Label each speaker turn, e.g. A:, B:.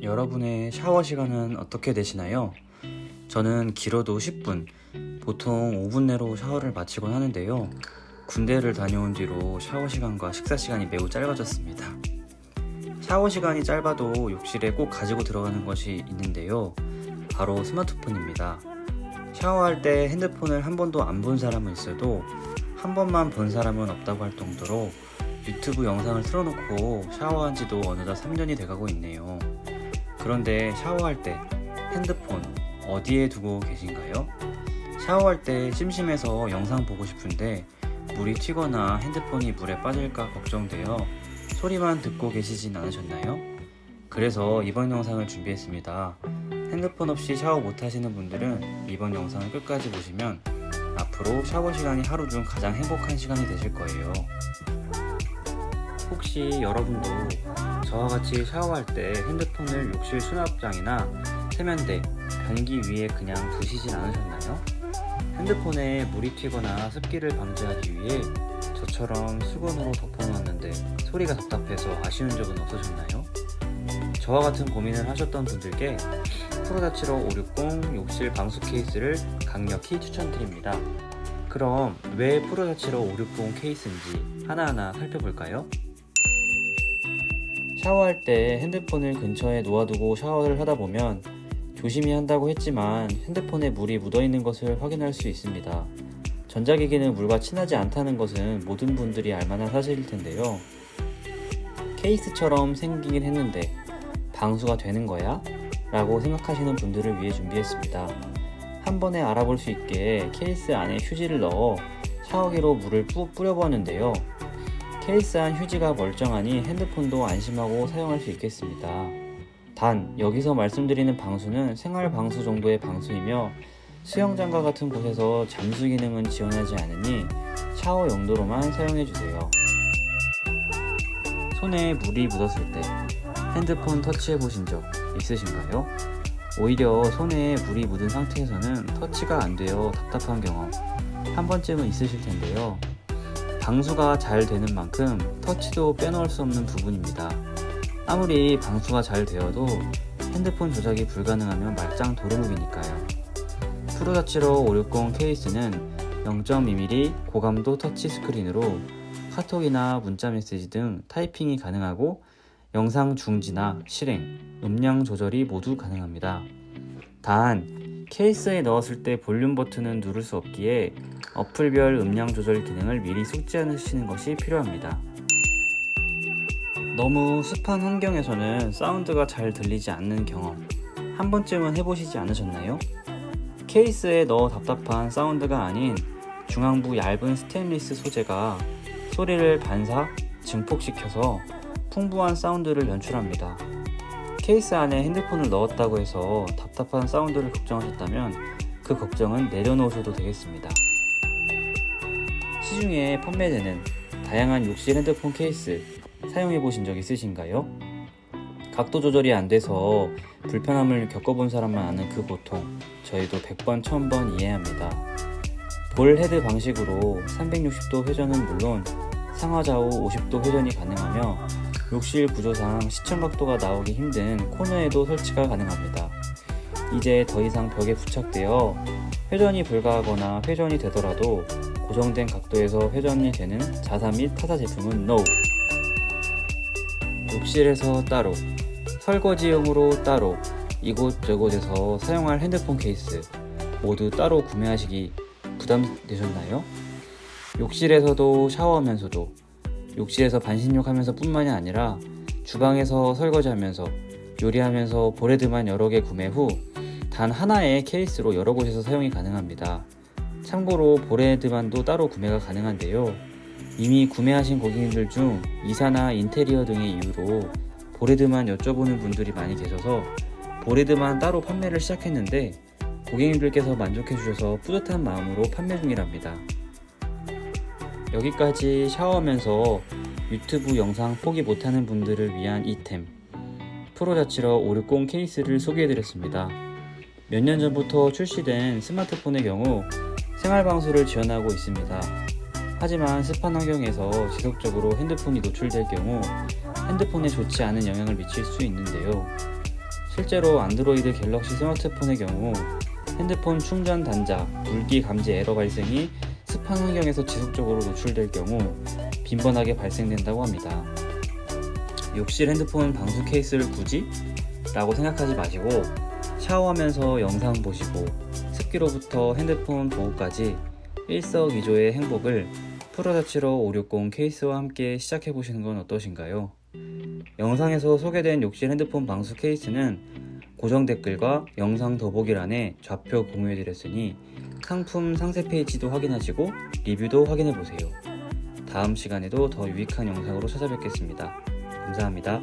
A: 여러분의 샤워 시간은 어떻게 되시나요? 저는 길어도 10분, 보통 5분 내로 샤워를 마치곤 하는데요. 군대를 다녀온 뒤로 샤워 시간과 식사 시간이 매우 짧아졌습니다. 샤워 시간이 짧아도 욕실에 꼭 가지고 들어가는 것이 있는데요. 바로 스마트폰입니다. 샤워할 때 핸드폰을 한 번도 안 본 사람은 있어도 한 번만 본 사람은 없다고 할 정도로 유튜브 영상을 틀어놓고 샤워한 지도 어느덧 3년이 돼가고 있네요. 그런데 샤워할 때 핸드폰 어디에 두고 계신가요? 샤워할 때 심심해서 영상 보고 싶은데 물이 튀거나 핸드폰이 물에 빠질까 걱정되어 소리만 듣고 계시진 않으셨나요? 그래서 이번 영상을 준비했습니다. 핸드폰 없이 샤워 못 하시는 분들은 이번 영상을 끝까지 보시면 앞으로 샤워 시간이 하루 중 가장 행복한 시간이 되실 거예요. 혹시 여러분도 저와 같이 샤워할 때 핸드폰을 욕실 수납장이나 세면대, 변기 위에 그냥 두시진 않으셨나요? 핸드폰에 물이 튀거나 습기를 방지하기 위해 저처럼 수건으로 덮어놓았는데 소리가 답답해서 아쉬운 적은 없으셨나요? 저와 같은 고민을 하셨던 분들께 프로다치로 560 욕실 방수 케이스를 강력히 추천드립니다. 그럼 왜 프로다치로 560 케이스인지 하나하나 살펴볼까요? 샤워할 때 핸드폰을 근처에 놓아두고 샤워를 하다 보면 조심히 한다고 했지만 핸드폰에 물이 묻어 있는 것을 확인할 수 있습니다. 전자기기는 물과 친하지 않다는 것은 모든 분들이 알만한 사실일 텐데요. 케이스처럼 생기긴 했는데 방수가 되는 거야? 라고 생각하시는 분들을 위해 준비했습니다. 한 번에 알아볼 수 있게 케이스 안에 휴지를 넣어 샤워기로 물을 푹 뿌려보았는데요. 케이스 안 휴지가 멀쩡하니 핸드폰도 안심하고 사용할 수 있겠습니다. 단, 여기서 말씀드리는 방수는 생활 방수 정도의 방수이며 수영장과 같은 곳에서 잠수 기능은 지원하지 않으니 샤워 용도로만 사용해주세요. 손에 물이 묻었을 때 핸드폰 터치해 보신 적 있으신가요? 오히려 손에 물이 묻은 상태에서는 터치가 안 되어 답답한 경험 한 번쯤은 있으실 텐데요. 방수가 잘 되는 만큼 터치도 빼놓을 수 없는 부분입니다. 아무리 방수가 잘 되어도 핸드폰 조작이 불가능하면 말짱 도루묵이니까요. 프로다치로 560 케이스는 0.2mm 고감도 터치 스크린으로 카톡이나 문자 메시지 등 타이핑이 가능하고 영상 중지나 실행, 음량 조절이 모두 가능합니다. 단, 케이스에 넣었을 때 볼륨 버튼은 누를 수 없기에 어플별 음량 조절 기능을 미리 숙지하시는 것이 필요합니다. 너무 습한 환경에서는 사운드가 잘 들리지 않는 경험 한 번쯤은 해보시지 않으셨나요? 케이스에 넣어 답답한 사운드가 아닌 중앙부 얇은 스테인리스 소재가 소리를 반사, 증폭시켜서 풍부한 사운드를 연출합니다. 케이스 안에 핸드폰을 넣었다고 해서 답답한 사운드를 걱정하셨다면 그 걱정은 내려놓으셔도 되겠습니다. 시중에 판매되는 다양한 욕실 핸드폰 케이스 사용해 보신 적 있으신가요? 각도 조절이 안 돼서 불편함을 겪어본 사람만 아는 그 고통 저희도 100번 1000번 이해합니다. 볼 헤드 방식으로 360도 회전은 물론 상하좌우 50도 회전이 가능하며 욕실 구조상 시청 각도가 나오기 힘든 코너에도 설치가 가능합니다. 이제 더 이상 벽에 부착되어 회전이 불가하거나 회전이 되더라도 고정된 각도에서 회전이 되는 자사 및 타사 제품은 NO! 욕실에서 따로, 설거지용으로 따로, 이곳저곳에서 사용할 핸드폰 케이스 모두 따로 구매하시기 부담되셨나요? 욕실에서도 샤워하면서도 욕실에서 반신욕 하면서 뿐만이 아니라 주방에서 설거지하면서 요리하면서 보레드만 여러 개 구매 후 단 하나의 케이스로 여러 곳에서 사용이 가능합니다. 참고로 보레드만도 따로 구매가 가능한데요. 이미 구매하신 고객님들 중 이사나 인테리어 등의 이유로 보레드만 여쭤보는 분들이 많이 계셔서 보레드만 따로 판매를 시작했는데 고객님들께서 만족해 주셔서 뿌듯한 마음으로 판매 중이랍니다. 여기까지 샤워하면서 유튜브 영상 포기 못하는 분들을 위한 이템 프로자치러 560 케이스를 소개해드렸습니다. 몇 년 전부터 출시된 스마트폰의 경우 생활방수를 지원하고 있습니다. 하지만 습한 환경에서 지속적으로 핸드폰이 노출될 경우 핸드폰에 좋지 않은 영향을 미칠 수 있는데요. 실제로 안드로이드 갤럭시 스마트폰의 경우 핸드폰 충전 단자, 물기 감지 에러 발생이 습한 환경에서 지속적으로 노출될 경우 빈번하게 발생된다고 합니다. 욕실 핸드폰 방수 케이스를 굳이? 라고 생각하지 마시고 샤워하면서 영상 보시고 습기로부터 핸드폰 보호까지 일석이조의 행복을 프로다치로 560 케이스와 함께 시작해 보시는 건 어떠신가요? 영상에서 소개된 욕실 핸드폰 방수 케이스는 고정 댓글과 영상 더보기란에 좌표 공유해 드렸으니 상품 상세 페이지도 확인하시고 리뷰도 확인해 보세요. 다음 시간에도 더 유익한 영상으로 찾아뵙겠습니다. 감사합니다.